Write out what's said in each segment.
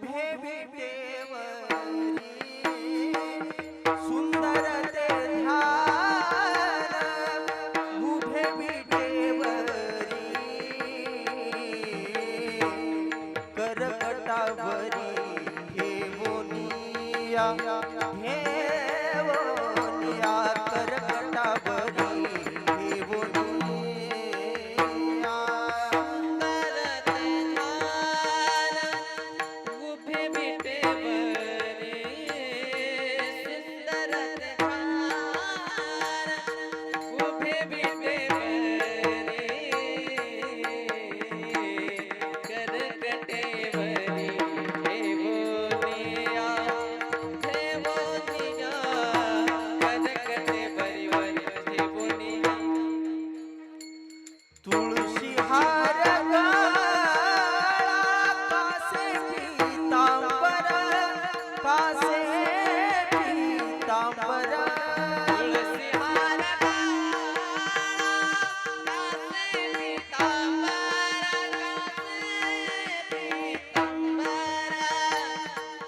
उभे भेटेवरी सुंदर ते धार उभे भेटेवरी करकटावरी हे मोनिया। baby.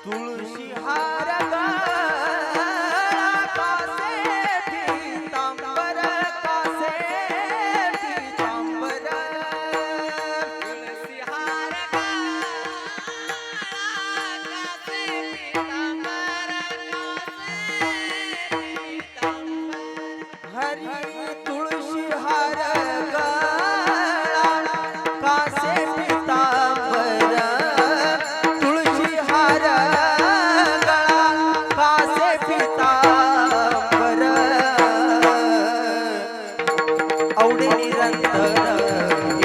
तुलसी हार ಗೌಡಿ ನಿರಂತರ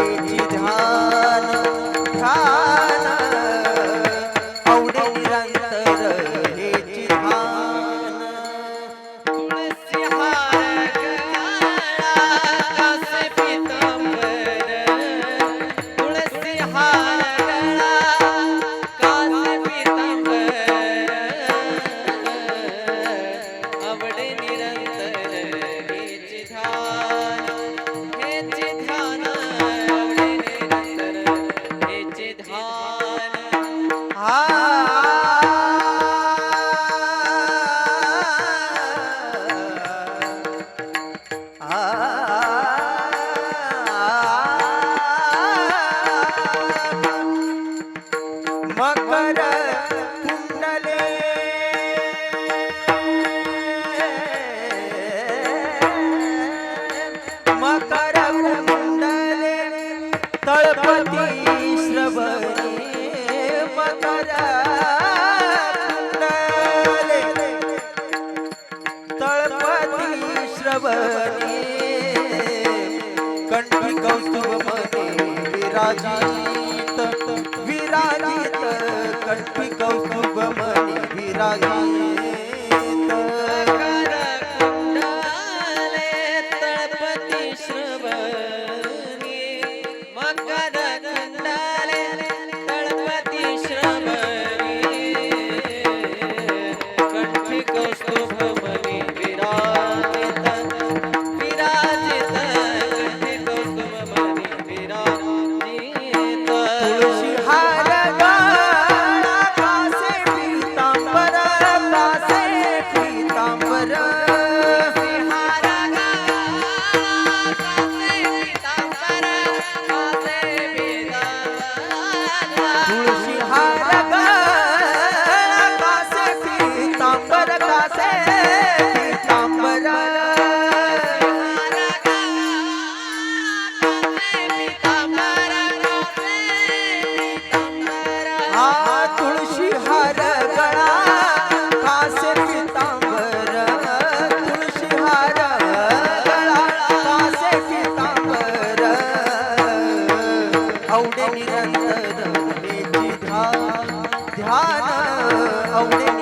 कौस्तुभ विराजी अवडे निरंतर ध्यान अवडे